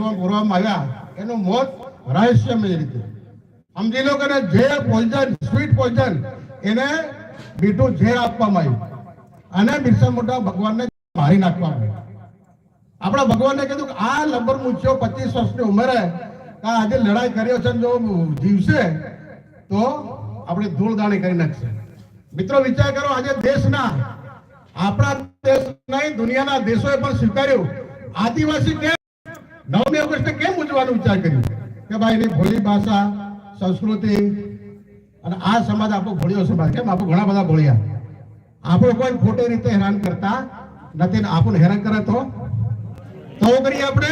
જેલમાં પૂરવામાં આવ્યા એનું મોત રહસ્યમય રીતે. સમજી લો કે જે પોઈઝન સ્વીટ પોઈઝન, એને મીઠું ઝેર આપવામાં આવ્યું. અને બિરસા મોટા ભગવાનને મારી નાખવામાં આવ્યું. આપણા ભગવાનને કીધું કે આ લંબર મૂછ્યો પચીસ વર્ષની ઉંમરે આજે લડાઈ કર્યો છે જો જીવશે, તો આપણે ધૂળદાણી કરી નાખશે. મિત્રો, વિચાર કરો, આજે દેશના, આપણા દેશ નહીં, દુનિયાના દેશોએ પણ સ્વીકાર્યું. આદિવાસી નવમી ઓગસ્ટે કેમ ઉજવવાનો વિચાર કર્યો? કે ભાઈ એની ભોળી ભાષા, સંસ્કૃતિ અને આ સમાજ આપણો ભોળિયો સમાજ. કેમ? આપણે ઘણા બધા ભોળિયા. આપણો કોઈ ખોટી રીતે હેરાન કરતા નથી આપણને હેરાન કરે તો? તો કરીએ આપણે?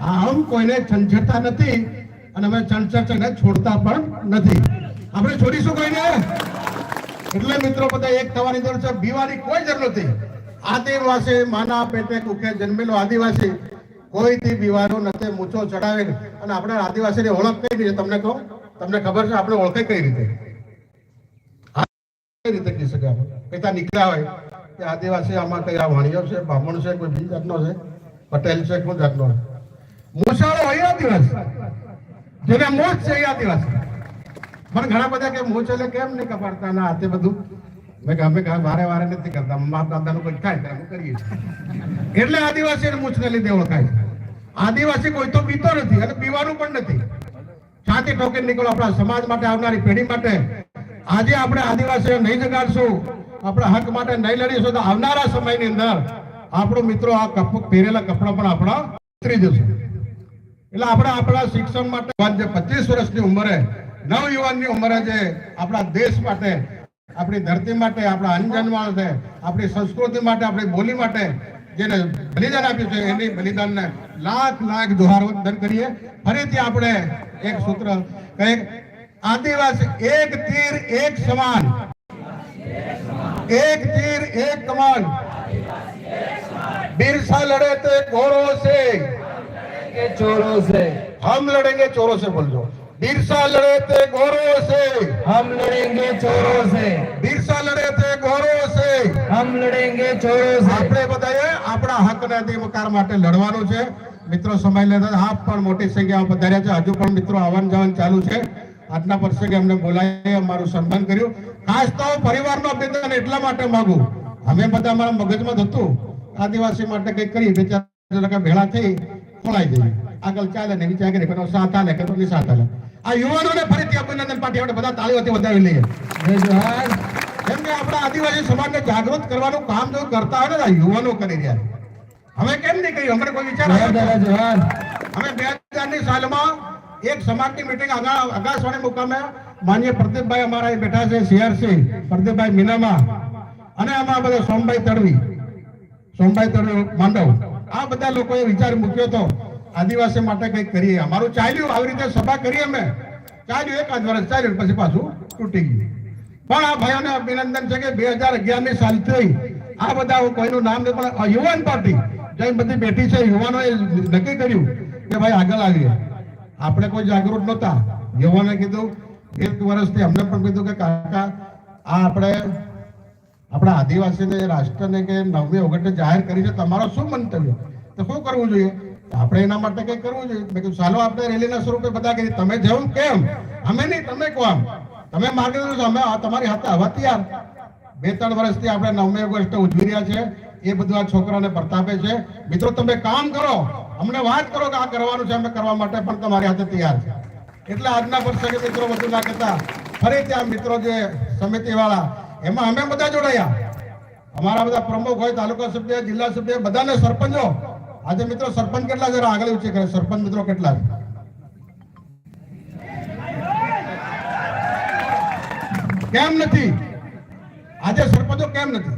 આમ કોઈને છંછેડતા નથી અને અમે છંછેડને છોડતા પણ નથી. આપણે છોડીશું કોઈને? એટલે મિત્રો બધા એક થવાની જરૂર છે. બીવાની કોઈ જરૂર નથી. આદિવાસી, માના, પેટે કુકે જન્મેલો આદિવાસી કોઈથી બીવાનો નથી, મૂછો ચડાવે અને આપણે આદિવાસીની ઓળખ કઈ રીતે? તમને કહો? તમને ખબર છે, આપણે ઓળખે કઈ રીતે? કઈ રીતે કહી શકે આપણે? કઈતા નીકળ્યા હોય? કે આદિવાસી આમાં કઈ આ વાણિયો છે, બ્રાહ્મણ છે, કોઈ બીજી જાતનો છે? પટેલ છે, કોઈ જાતનો છે? મૂછાળો હોય આદિવાસી. જેને મોજ છે એ આદિવાસી. પણ ઘણા બધા કે મૂછ એટલે કેમ નહીં કપાડતા ના હાથે બધું? મેં અમે કાંઈ વારે વારે નથી કરતા. બાપ દાદાનું કંઈક ખાય તો કરીએ છીએ. એટલે આદિવાસી મૂછને લીધે ઓળખાય આદિવાસી કોઈ તો પીતો નથી અને પીવાનું પણ નથી. છાતી ઠોકી નીકળો, આપણા સમાજ માટે આવનારી પેઢી માટે. આજે આપણે આદિવાસીઓ નહીં જગાડશું, આપણા હક માટે નહીં લડીશું તો આવનારા સમયની અંદર આપણો મિત્રો આ કપ પહેરેલા કપડા પણ આપણા ઉતરી જશે. એટલે આપણે આપણા શિક્ષણ માટે જે પચીસ વર્ષની ઉંમરે નવ યુવાનની ઉંમરે જે આપણા દેશ માટે આપણી ધરતી માટે આપણા અંજન માટે આપણી સંસ્કૃતિ માટે આપણી બોલી માટે જેને બલિદાન આપ્યું છે એની બલિદાનને લાખ લાખ દોહાર વંદન કરીએ. ફરીથી આપણે એક સૂત્ર કહે આદિવાસી એક તીર એક સમાન. એક તીર એક કમાન બિરસા લડે તો ગોરો છે ચોરો છે હમ લડેંગે ચોરો છે બોલજો. બિરસા લડે તે ગોરો છે हम लड़ेंगे चोरों से बिरसा लड़े थे घोड़ों से हम लड़ेंगे चोरों से આપણે બધાએ આપણા હક અને અધિકાર માટે લડવાનું છે મિત્રો સમય લેતા આપ પણ મોટી સંખ્યામાં પધાર્યા છે હજુ પણ મિત્રો આવન જવન ચાલુ છે આજના પ્રસંગે અમને બોલાવી અમારું સન્માન કર્યું ખાસ તો પરિવારનો અભિનંદન એટલા માટે માંગુ અમે બધા અમારા મગજમાં જ હતું આદિવાસી માટે કંઈક કરી બે ચાર ટકા ભેળા થઈ ખોલાઈ જઈએ આગળ ચાલે ને વિચાર કરીએ કોનો સાથ આલે કે કોની સાથ આલે આ યુવાનોને ફરીથી અભિનંદન પાઠવી. આપણે બધા તાળીઓથી વધાવી લઈએ. કેમ કે આપણા આદિવાસી સમાજને જાગૃત કરવાનું કામ જો કરતા હોય ને યુવાનો કરી રહ્યા હવે કેમ નહીં કહ્યું અમને કોઈ વિચાર અમે બે હજારની સાલમાં એક સમાજની મિટિંગ આકાશવાણી મુકામે માન્ય પ્રદીપભાઈ અમારા બેઠા છે સીઆરસી પ્રદીપભાઈ મીનામાં અને અમારા બધા સોમભાઈ તડવી. સોમભાઈ તડવી માંડવ. આ બધા લોકોએ વિચાર મૂક્યો હતો. આદિવાસી માટે કંઈક કરીએ. અમારું ચાલ્યું, આવી રીતે સભા કરીએ અમે. ચાલ્યું એકાદ વર્ષ ચાલ્યું, પછી પાછું તૂટી ગયું. પણ આ ભાઈઓને અભિનંદન છે કે બે હજાર અગિયારની સાલથી આ બધા કોઈનું નામ નહીં, પણ યુવાન પાર્ટી જઈ બધી બેઠી છે, યુવાનોએ નક્કી કર્યું કે ભાઈ આગળ આવીએ. આપણે કોઈ જાગૃત નહોતા. યુવાને કીધું, એક વર્ષથી અમને પણ કીધું કે, કાકા, આ આપણે, આપણા આદિવાસીને, રાષ્ટ્રને કે નવમી ઓગસ્ટે જાહેર કરી છે, તમારો શું મંતવ્ય? તો શું કરવું જોઈએ? આપણે એના માટે કંઈ કરવું જોઈએ? મેં કીધું, ચાલો આપણે રેલીના સ્વરૂપે બધા કહીએ, તમે જેવું કેમ? અમે નહીં, તમે કહો આમ. તમે માર્ગદર્શન અમે તમારી હાથે હવા તૈયાર. બે ત્રણ વર્ષથી આપણે નવમી ઓગસ્ટ ઉજવી રહ્યા છે. એ બધું આ છોકરાને પ્રતાપે છે. મિત્રો, તમે કામ કરો. અમને વાત કરો કે આ કરવાનું છે, અમે કરવા માટે પણ તમારી હાથે તૈયાર છે. એટલે આજના પ્રસંગે મિત્રો વધુ ના કહેતા ફરીથી આ મિત્રો જે સમિતિ વાળા એમાં અમે બધા જોડાયા. અમારા બધા પ્રમુખ હોય, તાલુકા સભ્ય, જિલ્લા સભ્ય, બધાને સરપંચો આજે મિત્રો સરપંચ કેટલા જરા આગળ ઉચ્ચે કરે. સરપંચ મિત્રો કેટલા કેમ નથી? આજે સરપંચો કેમ નથી?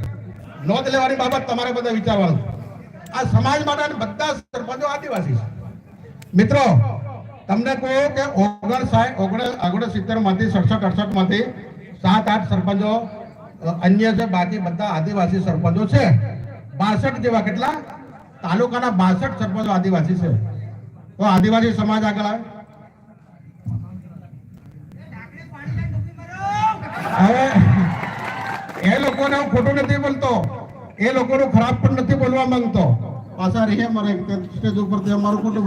નોંધ લેવાની બાબત તમારે બધા વિચારવાનું. આ સમાજ માટે બધા સરપંચો આદિવાસી છે. મિત્રો, તમને કહો કે ઓગણ સાઠ ઓગણ ઓગણસિત્તેરમાંથી સડસઠ, અડસઠમાંથી સાત, આઠ સરપંચો અન્ય છે બાકી બધા આદિવાસી સરપંચો છે. બાસઠ જેવા કેટલા? તાલુકાના બાસઠ સરપંચો આદિવાસી છે. તો આદિવાસી સમાજ આગળ આવે. હવે એ લોકોને હું ખોટું નથી બોલતો. એ લોકોનું ખરાબ પણ નથી બોલવા માંગતો. પાછા રહે મારે સ્ટેજ ઉપરથી અમારું ખોટું.